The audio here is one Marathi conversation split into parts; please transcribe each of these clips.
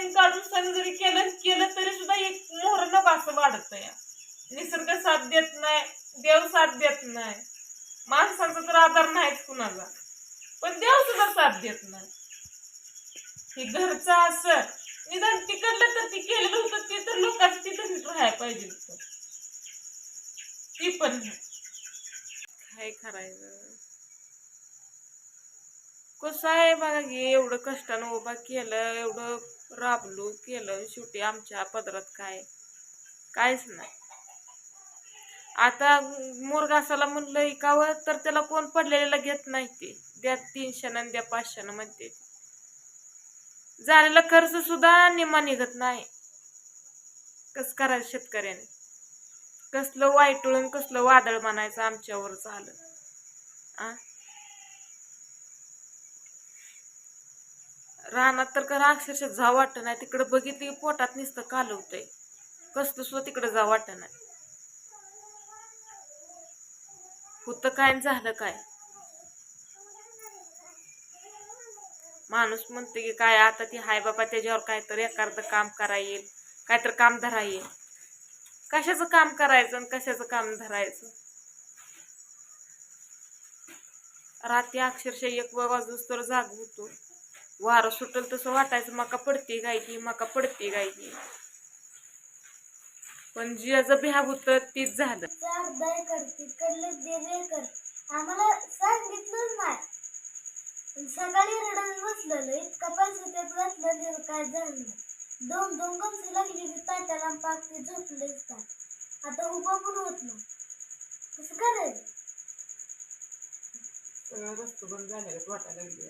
लाईन काढून सण जरी केलं केलं तरी सुद्धा एक मोहर नको असं वाढत निसर्ग साथ देत नाही देव साथ देत नाही. माणसाचा तर आधार नाहीच कुणाचा पण देव सुद्धा साथ देत नाही. हे घरचं असं निदान तिकडलं तर ती केलेलं होतं ते तर लोकांचं तिथं राहायला पाहिजे होतं. ती पण काय करायचं? कसं आहे बघा की एवढं कष्टानं उभा केलं एवढं राबलो केलं शेवटी आमच्या पदरात काय? काहीच नाही. आता मुरगासाला म्हणलं इकावं तर त्याला कोण पडलेल्याला घेत नाही ते. द्या तीनशेनं द्या पाचशेनं म्हणते झालेला खर्च सुद्धा निमा निघत नाही. कस करायचं शेतकऱ्याने? कसलं वाईटळून कसलं वादळ म्हणायचं आमच्यावर झालं. आ? रानात तर करा अक्षरशः जा वाटत नाही. तिकडं बघितली पोटात नुसतं कालवतंय कसलं सुद्धा तिकडं जा वाटत नाही. होतं काय झालं काय? माणूस म्हणते की काय आता ती हाय बाबा त्याच्यावर काय तर एखादं काम करा येईल तर काम धरा येईल. कशाचं काम करायचं आणि कशाचं काम धरायचं? रात्री अक्षरशः एक वाजूस तर जाग होतो वारं सुटल तसं वाटायचं मका पडते गाय की मका पडते गाय की पण ज्याचं बिहा होतं तीच झालं. आम्हाला सांगितलंच नाही. सकाळी रडत बसलेलो इतका पैसा त्यात घातलं काय झालं नाही. दोन दोन कमसे लागली की ताट्याला पाक ते झोपलेच काय आता उभा पण होत नाही. कसं करायचं? वस्तू बंद झालेलं वाटायला लागली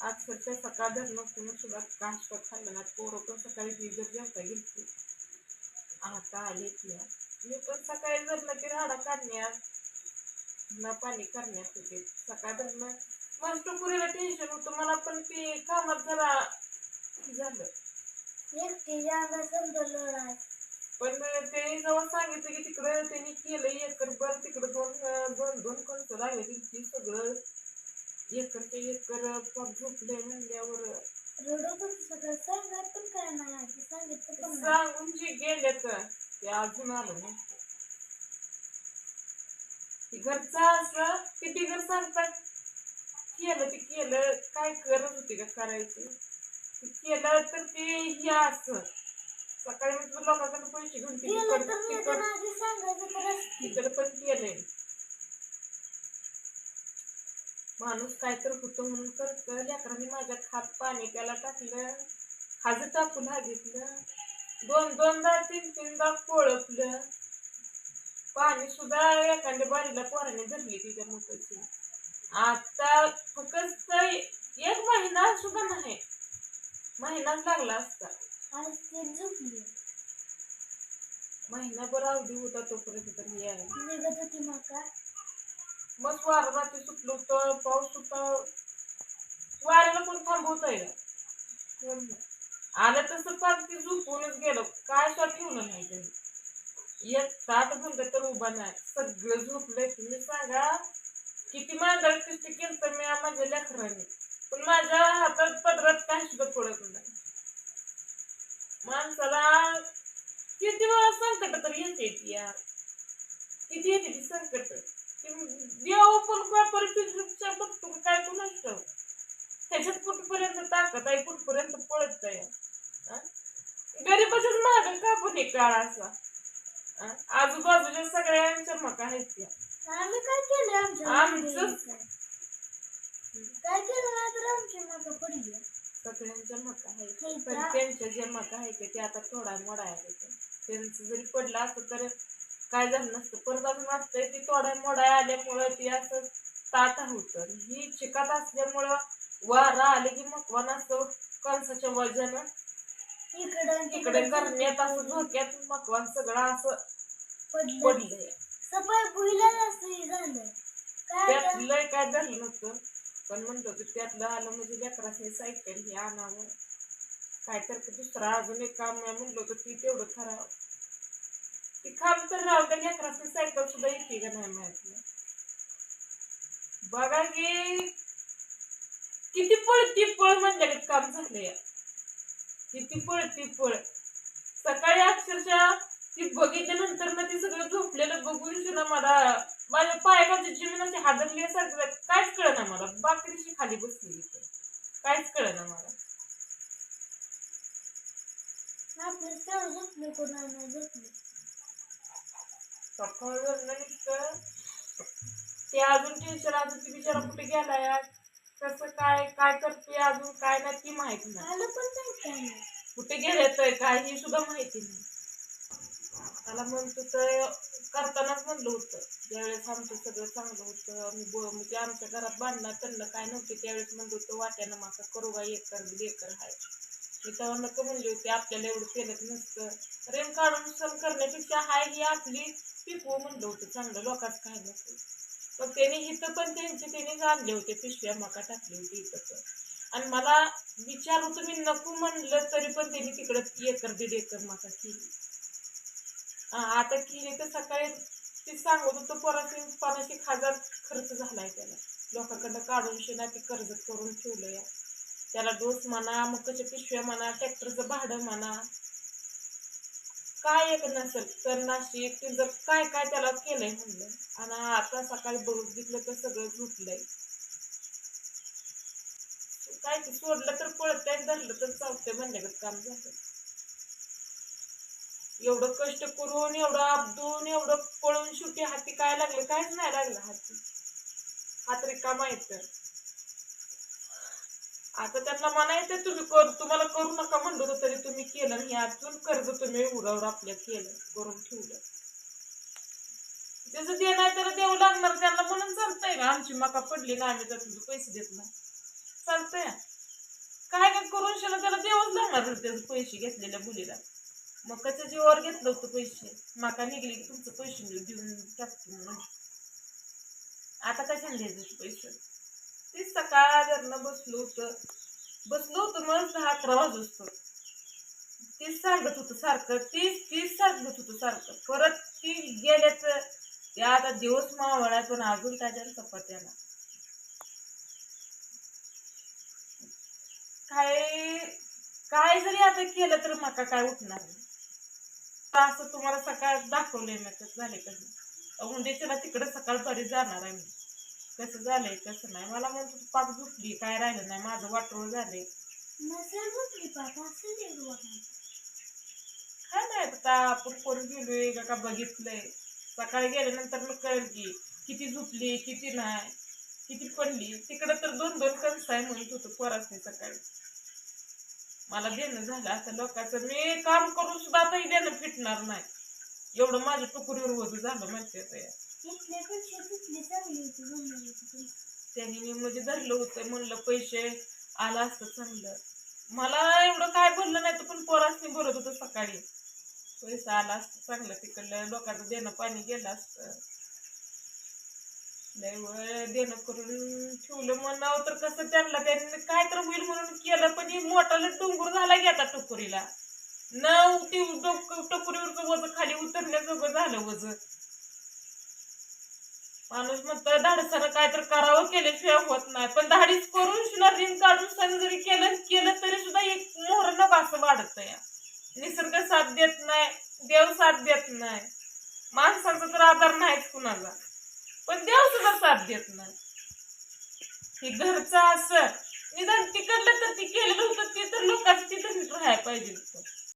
आता अक्षरशः सकाळ धरणं तुम्ही सुद्धा खाल्लं. ना पोरं पण सकाळी जर जेवता गेली आता आले की मी पण सकाळी धरणं ती राडा काढण्यात न पाणी करण्यात होते सकाळ धरणं मला टुकुरीला टेन्शन होतं. मला पण ते कामात जरा झालं. एकटीच्या अंगात समजा लोड आहे पण ते जेव्हा सांगितलं की तिकडं त्यांनी केलं एकर भर तिकडं दोन दोन दोन कणसं लागले ती सगळं एकरचे एकर पाक झोपले म्हणल्यावर रडत होत सगळं. सांगत पण काय नाही सांगितलं पण नाही. सांगून जे गेले तर ते अजून आलं नाही. ते घरचं असं ते बिगर सांगतात? केलं ते केलं. काय करत होते का करायचं? ते केलं तर ते हे असं. सकाळी मी तुला लोकांकडे काय तर होतं म्हणून करतं लेकरांनी माझ्या खात पाणी त्याला टाकलं. खाजं टाकून हागितलं. दोन दोनदा तीन तीनदा कोळपलं. पाणी सुद्धा एखाद्या बारीला पोराने धरली तिच्या मुखाची आता फक्त एक महिना सुद्धा नाही. महिनाच लागला असता. महिनाभर अवधी होता तोपर्यंत तर हे आहे निघत मग वारं रात्री सुटलं होतं पाऊस होता. वाऱ्याला कोण थांबवत आहे आलं तसं पाच ती झोपूनच गेलं. काय स्वतः ठेवलं नाही त्यांनी. एक ताट म्हणलं तर उभा नाही. सगळं झोपलंय. तुम्ही सांगा किती मांदळ किती केलं तर मी माझ्या लेकरांनी. पण माझ्या हातात पदरात काय सुद्धा पडत नाही. माणसाला किती वेळा संकट तर येते ती यार. किती येते ती संकट. देव पण काय परिस्थितीच्या बघतो काय कोण असतं त्याच्यात कुठपर्यंत ताकद आहे कुठपर्यंत पळत आहे? गरीबाच्याच माग का पण एक काळ असा? आजूबाजूच्या सगळ्यांच्या मका आहेत त्या आम्ही काय केलं आमच्या आमचं- काय? केलं तर आमची मका पडली सगळ्यांच्या मका आहेत हे पण? त्यांच्या ज्या मका आहेत ते आता थोडा मोडा आहे त्यांचं जरी पडलं असतं तर काय झालं नसतं. परत अजून वाटतंय ती थोड्या मोडा आल्यामुळं ती असं ताट होतं. ही चिकात असल्यामुळं वारा आले की मकवान असं कणसाच्या वजन इकडं इकडे करण्यात असं धोक्यात मकवान सगळं असं पडलं पडलंय सफाई भुईला असं झालं. काय त्यात? लय काय धरलं नव्हतं. पण म्हणतो होतं त्यातलं आलं म्हणजे लेकरासने सायकल हे आणावं. काय तर दुसरं अजून एक काम मी म्हणलं होतं ती तेवढं करावं ती काम तर राहू त्या सायकल सुद्धा येते का नाही माहिती. बघा की किती पळ ती पळ काम झालंय. किती पळ तिपळ पळ. सकाळी अक्षरशः ती सकाळ नुसतं ते अजून टेन्शन अजून ती बिचारा कुठे गेलाय? कसं काय काय करते अजून काय नाही ती माहीत नाही. पण कुठे गेलेतोय काय हे सुद्धा माहिती नाही. त्याला म्हणतो तर करतानाच म्हणलं होतं. ज्यावेळेस आमचं सगळं चांगलं होतं मी ब म्हणजे आमच्या घरात बांधणार त्यांना काय नव्हते त्यावेळेस म्हणलं होतं वाट्यानं माका करू का एकर एकर आहे मी तेव्हा नको म्हणले होते आपल्याला एवढं केलं नसतं. रेन काढून सण करण्यापेक्षा हाय ही आपली पिकवू हो म्हणलं होतं चांगलं लोकांच काय नको पण त्याने इथं पण त्यांचे त्याने आणले होते पिशव्या मका टाकली होती इथं पण. आणि मला विचारू तुम्ही नको म्हणलं तरी पण त्यांनी तिकडं एकर दीड एकर मका केली. आता केली तर सकाळी ते सांगत होतं पोराशी पन्नास एक हजार खर्च झालाय त्याला. लोकांकडनं काढून शेना ते कर्ज करून ठेवलं या त्याला डोस म्हणा मकाच्या पिशव्या म्हणा ट्रॅक्टरचं भाडं म्हणा. काय एक नसेल तर नाशिक ते जर काय काय त्याला केलंय म्हणलं. आणि आता सकाळी बघितलं तर सगळं झुटलंय. काय ते सोडलं तर पळतंय धरलं तर चालतंय म्हणण्यागत काम झालं. एवढं कष्ट करून एवढं आपदून एवढं पळून शेवटी हाती काय लागलं? काहीच नाही लागलं हाती. हात रिकामा येत आता त्यांना म्हणायचं तुम्ही कर तुम्हाला करू नका म्हणलं तरी तुम्ही केलं आणि अजून कर्ज तुम्ही उरावर आपल्या केलं करून ठेवलं. त्याचं ते नाही तर देऊ लागणार त्यांना म्हणून चालतंय का आमची मका पडली ना आम्ही तर तुझे पैसे देत नाही. चालतंय. काय काय करून शेला त्याला देऊच लागणार त्याचे पैसे घेतलेल्या मुलीला. मग कच्या जीवावर घेतलं होतं पैसे. मका निघले की तुमचं पैसे देऊन टाकतो म्हणून. आता कशाला द्यायचं पैसे? तीच सकाळ जरनं बसलो होतं. बसलो होतं मग दहा अकरा वाजतो तेच सांगत होतं सारखं तीच तेच सांगत होतं सारखं. परत ती गेल्याचं ते आता दिवस मावळा पण अजून त्याच्या चपात्याला काय काय जरी आता केलं तर माका काय उठणार असं तुम्हाला सकाळ दाखवलंय मी कसं का म्हणजे तिला तिकडे सकाळ बरी जाणार आहे मी. कसं झालंय कसं नाही. मला म्हणतो तू पाक झुकली काय राहिलं नाही माझं वाटोळ झालंय. नसेल झोपली असं काय नाही आता आपण कोण गेलोय का का बघितलंय. सकाळी गेल्यानंतर मग कळेल की किती झुपली किती नाही किती पडली. तिकडं तर दोन दोन कणस आहे म्हणत होतं पोरासने सकाळी. मला देणं झालं आता लोकांचं मी काम करून सुद्धा आता देणं फिटणार नाही. एवढं माझ्या टुकुरीवर वजू झालं माहिती आहे तिथली चांगली होती होती त्यांनी मी म्हणजे धरलं होतं म्हणलं पैसे आला असतं चांगलं. मला एवढं काय भरलं नाही तर पण पोरासनी भरत होतं सकाळी. पैसा आला असतं चांगलं तिकडलं लोकांचं देणं पाणी गेलं असतं. देणं करून ठेवलं म्हणावं तर कसं त्यांना त्यांनी काय तर होईल म्हणून केलं पण मोठाला डोंगर झाला की आता न ती डोक- टुकुरीवरचं वजन खाली उतरण्याचं झालं वजन माणूस म्हणतो धाडसानं काय तर करावं केल्याशिवाय होत नाही. पण धाडीच करून सुद्धा रिंग काढून सण जरी केलं केलं तरी सुद्धा एक मोहर नको असं वाढत या निसर्ग साथ देत नाही देव साथ देत नाही. माणसाचा तर आधार नाहीच कुणाला. पण देव सुद्धा साथ देत नाही. हे घरचं असं निदान तिकडलं तर ती केलेलं होतं ते तर लोकांचं तिथं राहायला पाहिजे होतं.